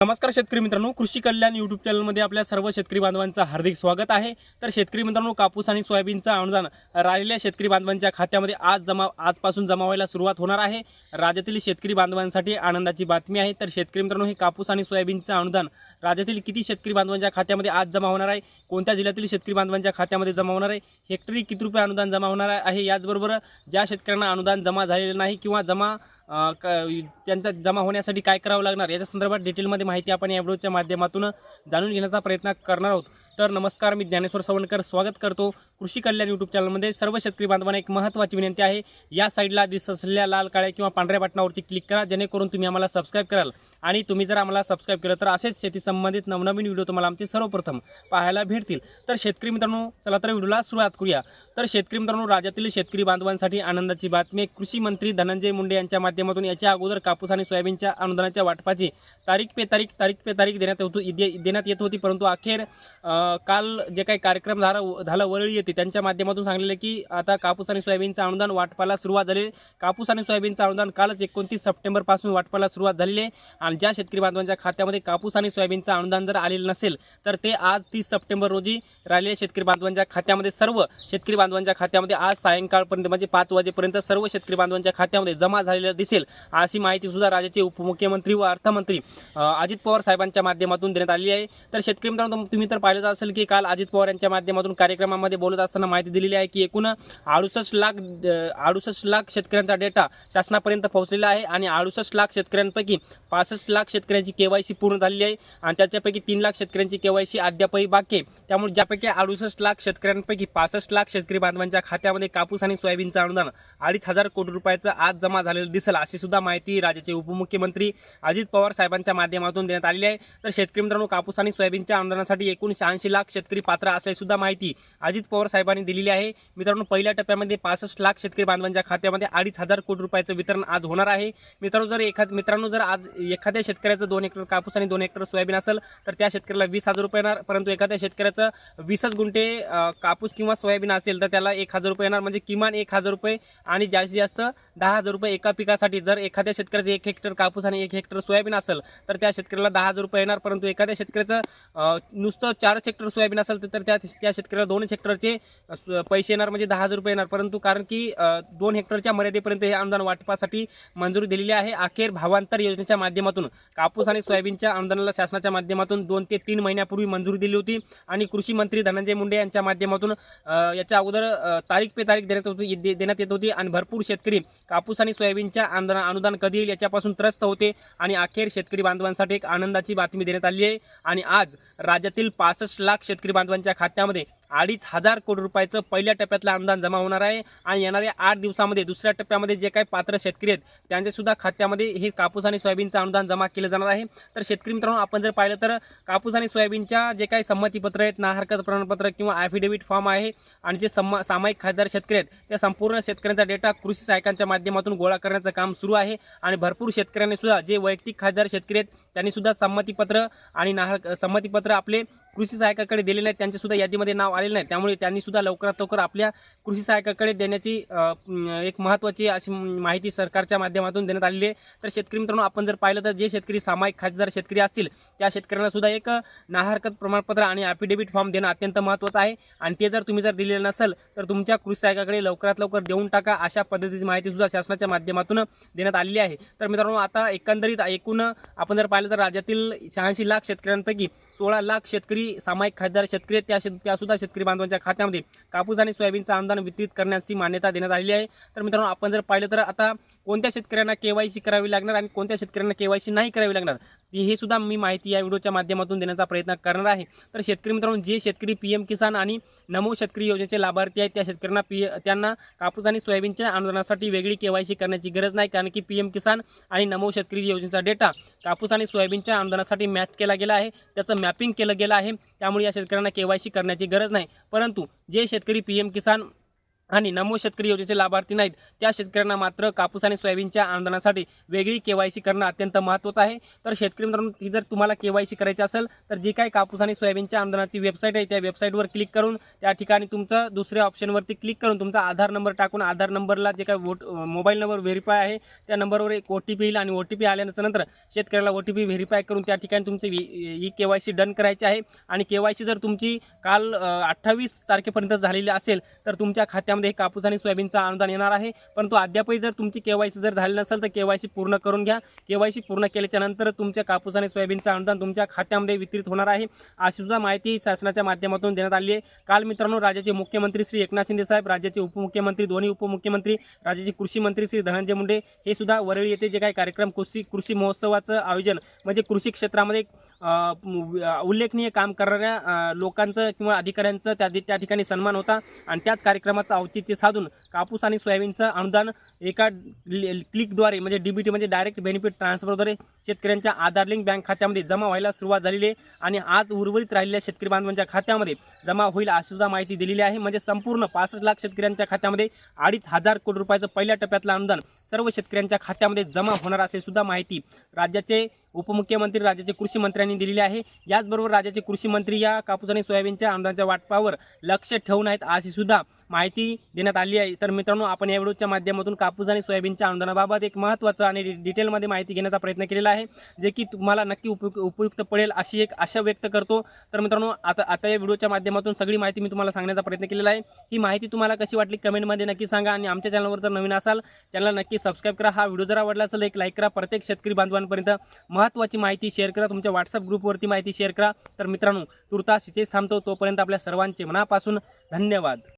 नमस्कार शेतकरी मित्रांनो कृषी कल्याण युट्यूब चॅनलमध्ये आपल्या सर्व शेतकरी बांधवांचं हार्दिक स्वागत आहे. तर शेतकरी मित्रांनो कापूस आणि सोयाबीनचं अनुदान राहिलेल्या शेतकरी बांधवांच्या खात्यामध्ये आज जमा आजपासून जमा व्हायला सुरुवात होणार आहे. राज्यातील शेतकरी बांधवांसाठी आनंदाची बातमी आहे. तर शेतकरी मित्रांनो हे कापूस आणि सोयाबीनचं अनुदान राज्यातील किती शेतकरी बांधवांच्या खात्यामध्ये आज जमा होणार आहे? कोणत्या जिल्ह्यातील शेतकरी बांधवांच्या खात्यामध्ये जमा होणार आहे? हेक्टरी किती रुपये अनुदान जमा होणार आहे? याचबरोबर ज्या शेतकऱ्यांना अनुदान जमा झालेलं नाही किंवा जमा त्यांचा जमा होण्यासाठी काय करावं लागणार? याच्या संदर्भात डिटेलमध्ये माहिती आपण या व्हिडिओच्या माध्यमातून जाणून घेण्याचा प्रयत्न करणार आहोत. तर नमस्कार मी ज्ञानेश्वर सवणकर स्वागत करतो कृषी कल्याण यूट्यूब चॅनलमध्ये सर्व शेतकरी बांधवांना एक महत्त्वाची विनंती आहे. या साईडला दिसत असलेल्या लाल काळ्या किंवा पांढऱ्या बटनावरती क्लिक करा जेणेकरून तुम्ही आम्हाला सबस्क्राईब कराल. आणि तुम्ही जर आम्हाला सबस्क्राईब केलं तर असेच शेती संबंधित नवनवीन व्हिडिओ तुम्हाला आमचे सर्वप्रथम पाहायला भेटतील. तर शेतकरी मित्रांनो चला तर व्हिडिओला सुरुवात करूया. तर शेतकरी मित्रांनो राज्यातील शेतकरी बांधवांसाठी आनंदाची बातमी कृषी मंत्री धनंजय मुंडे यांच्या माध्यमातून याच्या अगोदर कापूस आणि सोयाबीनच्या अनुदानाच्या वाटपाची तारीख पे तारीख तारीख पे तारीख देण्यात होती दे- देण्यात येत होती परंतु अखेर काल जे काही कार्यक्रम झाला झाला वरळी होती. त्यांच्या माध्यमातून सांगलेले की आता कापूस आणि सोयाबीनचं अनुदान वाटपाला सुरुवात झाली कापूस आणि सोयाबीनचं अनुदान कालच एकोणतीस सप्टेंबरपासून वाटपाला सुरुवात झालेली आहे. आणि ज्या शेतकरी बांधवांच्या खात्यामध्ये कापूस आणि सोयाबीनचं अनुदान जर आलेलं नसेल तर ते आज तीस सप्टेंबर रोजी राहिलेल्या शेतकरी बांधवांच्या खात्यामध्ये सर्व शेतकरी बांधवांच्या खात्यामध्ये आज सायंकाळपर्यंत म्हणजे पाच वाजेपर्यंत सर्व शेतकरी बांधवांच्या खात्यामध्ये जमा झालेलं दिसेल. अशी माहिती सुद्धा राज्याचे उपमुख्यमंत्री व अर्थमंत्री अजित पवार साहेबांच्या माध्यमातून देण्यात आली आहे. तर शेतकरी मित्रांनो तुम्ही तर पाहिलं असेल की काल अजित पवार यांच्या माध्यमातून कार्यक्रमामध्ये बोलत असताना माहिती दिलेली आहे की एकूण अडुसष्ट लाख अडुसष्ट लाख शेतकऱ्यांचा डेटा शासनापर्यंत पोहोचलेला आहे आणि अडुसष्ट लाख शेतकऱ्यांपैकी पासष्ट लाख शेतकऱ्यांची केवायसी पूर्ण झालेली आहे आणि त्याच्यापैकी तीन लाख शेतकऱ्यांची केवायसी अद्यापही बाकी आहे. त्यामुळे ज्यापैकी अडुसष्ट लाख शेतकऱ्यांपैकी पासष्ट लाख शेतकरी बांधवांच्या खात्यामध्ये कापूस आणि सोयाबीनचं अनुदान अडीच हजार कोटी रुपयाचं आज जमा झालेलं दिसेल अशी सुद्धा माहिती राज्याचे उपमुख्यमंत्री अजित पवार साहेबांच्या माध्यमातून देण्यात आलेली आहे. तर शेतकरी मित्रांनो कापूस आणि सोयाबीनच्या अनुदानासाठी एकूण शहाऐंशी लाख शेतकरी पात्र असल्याची सुद्धा माहिती अजित पवार साहेबांनी दिलेली आहे. मित्रांनो पहिल्या टप्प्यामध्ये पासष्ट लाख शेतकरी बांधवांच्या खात्यामध्ये अडीच हजार कोटी रुपयाचं वितरण आज होणार आहे. मित्रांनो जर एखाद मित्रांनो जर आज एखाद्या शेतकऱ्याचं दोन हेक्टर कापूस आणि दोन हेक्टर सोयाबीन असेल तर त्या शेतकऱ्याला वीस हजार रुपये येणार. परंतु एखाद्या शेतकऱ्याचं वीसच गुंठे कापूस किंवा सोयाबीन असेल तर त्याला एक हजार रुपये येणार. म्हणजे किमान एक हजार रुपये आणि जास्तीत जास्त दहा हजार रुपये एका पिकासाठी. जर एखाद्या शेतकऱ्याचं एक हेक्टर कापूस आणि एक हेक्टर सोयाबीन असेल तर त्या शेतकऱ्याला दहा हजार रुपये येणार. परंतु एखाद्या शेतकऱ्याचं नुसतं चारच हेक्टर सोयाबीन असेल तर त्या त्या शेतकऱ्याला दोनच हेक्टरचे पैसे येणार म्हणजे दहा हजार रुपये येणार. परंतु कारण की दोन हेक्टरच्या मर्यादेपर्यंत हे अनुदान वाटपासाठी मंजुरी दिलेली आहे अखेर भावांतर योजनेच्या माध्यमातून. कापूस आणि सोयाबीनच्या अनुदानाला शासनाच्या माध्यमातून दोन ते तीन महिन्यापूर्वी मंजुरी दिली होती. आणि कृषी मंत्री धनंजय मुंडे यांच्या माध्यमातून याच्या अगोदर तारीख पे तारीख देण्यात होती देण्यात येत होती. आणि भरपूर शेतकरी कापूस आणि सोयाबीनच्या अनुदान अनुदान कधी येईल याच्यापासून त्रस्त होते. आणि अखेर शेतकरी बांधवांसाठी एक आनंदाची बातमी देण्यात आली आहे. आणि आज राज्यातील पासष्ट लाख शेतकरी बांधवांच्या खात्यामध्ये अडीच हजार कोटी रुपयाचं पहिल्या टप्प्यातलं अनुदान जमा होणार आहे. आणि येणाऱ्या आठ दिवसामध्ये दुसऱ्या टप्प्यामध्ये जे काही पात्र शेतकरी आहेत त्यांच्यासुद्धा खात्यामध्ये हे कापूस आणि सोयाबीनचं अनुदान जमा केलं जाणार आहे. तर शेतकरी मित्रांनो आपण जर पाहिलं तर कापूस आणि सोयाबीनच्या जे काही संमतीपत्र आहेत ना हरकत प्रमाणपत्र किंवा ॲफिडेव्हिट फॉर्म आहे. आणि जे सम सामायिक खासदार शेतकरी आहेत त्या संपूर्ण शेतकऱ्यांचा डेटा कृषी सहायकांच्या माध्यमातून गोळा करण्याचं काम सुरू आहे. आणि भरपूर शेतकऱ्यांनी सुद्धा जे वैयक्तिक खासदार शेतकरी आहेत त्यांनी सुद्धा संमतीपत्र आणि नाहर संमतीपत्र आपले कृषी सहायकाकडे दिले नाहीत त्यांच्यासुद्धा यादीमध्ये नाव आलेले नाही त्यामुळे त्यांनी सुद्धा लवकरात लवकर आपल्या कृषी सहायकाकडे देण्याची एक महत्त्वाची अशी माहिती सरकारच्या माध्यमातून देण्यात आलेली आहे. तर शेतकरी मित्रांनो आपण जर पाहिलं तर जे शेतकरी सामायिक खातेदार शेतकरी असतील त्या शेतकऱ्यांना सुद्धा एक नाहरकत प्रमाणपत्र आणि ॲफिडेव्हिट फॉर्म देणं अत्यंत महत्त्वाचं आहे. आणि ते जर तुम्ही जर दिलेलं नसेल तर तुमच्या कृषी सहायकाकडे लवकरात लवकर देऊन टाका. अशा पद्धतीची माहिती सुद्धा शासनाच्या माध्यमातून देण्यात आलेली आहे. तर मित्रांनो आता एकंदरीत एकूण आपण जर पाहिलं तर राज्यातील शहाऐंशी लाख शेतकऱ्यांपैकी सोळा लाख शेतकरी सामायिक खासदार शेतकरी त्या शेत त्या सुद्धा शेतकरी बांधवांच्या खात्यामध्ये कापूस आणि सोयाबीनचं अनुदान वितरित करण्याची मान्यता देण्यात आलेली आहे. तर मित्रांनो आपण जर पाहिलं तर आता कोणत्या शेतकऱ्यांना केवायसी करावी लागणार आणि कोणत्या शेतकऱ्यांना केवायसी नाही करावी लागणार? हे सुद्धा मी माहिती या व्हिडिओच्या माध्यमातून देण्याचा प्रयत्न करणार आहे. तर शेतकरी मित्रांनो जे शेतकरी पी एम किसान आणि नमो शेतकरी योजनेचे लाभार्थी आहेत त्या शेतकऱ्यांना पी त्यांना कापूस आणि सोयाबीनच्या अनुदानासाठी वेगळी केवायसी करण्याची गरज नाही कारण की पी एम किसान आणि नमो शेतकरी योजनेचा डेटा कापूस आणि सोयाबीनच्या अनुदानासाठी मॅच केला गेला आहे. त्याचं मॅपिंग केलं गेलं आहे. त्यामुळे या शेतकऱ्यांना केवायसी करण्याची गरज नाही. परंतु जे शेतकरी पी एम किसान आणि नमो शेतकरी योजनेचे लाभार्थी नाहीत. त्या शेतकऱ्यांना मात्र कापूस आणि सोयाबीनच्या आंदोलनासाठी वेगळी केवायसी करणं अत्यंत महत्त्वाचं आहे. तर शेतकरी मित्रांनो जर तुम्हाला केवायसी करायची असेल तर जी काही कापूस आणि सोयाबीनच्या आंदोलनाची वेबसाईट आहे त्या वेबसाईटवर क्लिक करून त्या ठिकाणी तुमचं दुसऱ्या ऑप्शनवरती क्लिक करून तुमचा आधार नंबर टाकून आधार नंबरला जे काही वोट मोबाईल नंबर व्हेरीफाय आहे त्या नंबरवर एक ओ टी पी येईल आणि ओ टी पी आल्यानंतर नंतर शेतकऱ्याला ओ टी पी व्हेरीफाय करून त्या ठिकाणी तुमचे E K Y C done करायचे आहे. आणि के वाय सी जर तुमची काल अठ्ठावीस तारखेपर्यंत झालेली असेल तर तुमच्या खात्यामध्ये हे कापूस आणि सोयाबीनचं अनुदान येणार आहे. परंतु अद्यापही जर तुमची केवायसी जर झाली नसेल तर केवायसी पूर्ण करून घ्या. केवायसी पूर्ण केल्याच्यानंतर तुमच्या कापूस आणि सोयाबीनचं अनुदान तुमच्या खात्यामध्ये वितरित होणार आहे. अशी सुद्धा माहिती शासनाच्या माध्यमातून देण्यात आली आहे. काल मित्रांनो राज्याचे मुख्यमंत्री श्री एकनाथ शिंदे साहेब राज्याचे उपमुख्यमंत्री दोन्ही उपमुख्यमंत्री राज्याचे कृषी मंत्री श्री धनंजय मुंडे हे सुद्धा वरळी येथे जे काही कार्यक्रम कृषी कृषी महोत्सवाचं आयोजन म्हणजे कृषी क्षेत्रामध्ये उल्लेखनीय काम करणाऱ्या लोकांचं किंवा अधिकाऱ्यांचं त्या त्या ठिकाणी सन्मान होता. आणि त्याच कार्यक्रमाचं औचित्य साधून कापूस आणि सोयाबीनचं अनुदान एका क्लिकद्वारे म्हणजे डीबीटी म्हणजे डायरेक्ट बेनिफिट ट्रान्सफरद्वारे शेतकऱ्यांच्या आधार लिंक बँक खात्यामध्ये जमा व्हायला सुरुवात झालेली आहे. आणि आज उर्वरित राहिलेल्या शेतकरी बांधवांच्या खात्यामध्ये जमा होईल अशी सुद्धा माहिती दिलेली आहे. म्हणजे संपूर्ण पासष्ट लाख शेतकऱ्यांच्या खात्यामध्ये अडीच हजार कोटी रुपयाचं पहिल्या टप्प्यातलं अनुदान सर्व शेतकऱ्यांच्या खात्यामध्ये जमा होणार असे सुद्धा माहिती राज्याचे उपमुख्यमंत्री राज्याचे कृषी मंत्र्यांनी दिलेली आहे. याचबरोबर राज्याचे कृषी मंत्री या कापूस आणि सोयाबीनच्या अनुदानाच्या वाटपावर लक्ष ठेवून आहेत अशी सुद्धा माहिती देण्यात आली आहे. तर मित्रांनो आपण या व्हिडिओच्या माध्यमातून कापूस आणि सोयाबीनच्या अनुदानाबाबत एक महत्त्वाचं आणि डिटेलमध्ये माहिती घेण्याचा प्रयत्न केलेला आहे जे की तुम्हाला नक्की उपयुक्त उपयुक्त पडेल अशी एक आशा व्यक्त करतो. तर मित्रांनो आता आता या व्हिडिओच्या माध्यमातून सगळी माहिती मी तुम्हाला सांगण्याचा प्रयत्न केलेला आहे. ही माहिती तुम्हाला कशी वाटली कमेंटमध्ये नक्की सांगा आणि आमच्या चॅनलवर जर नवीन असाल चॅनल नक्की सबस्क्राईब करा. हा व्हिडिओ जर आवडला असेल एक लाईक करा. प्रत्येक शेतकरी बांधवांपर्यंत महत्त्वाची माहिती शेअर करा. तुमच्या व्हॉट्सअप ग्रुपवरती माहिती शेअर करा. तर मित्रांनो तुर्तास इथेच थांबतो. तोपर्यंत आपल्या सर्वांचे मनापासून धन्यवाद.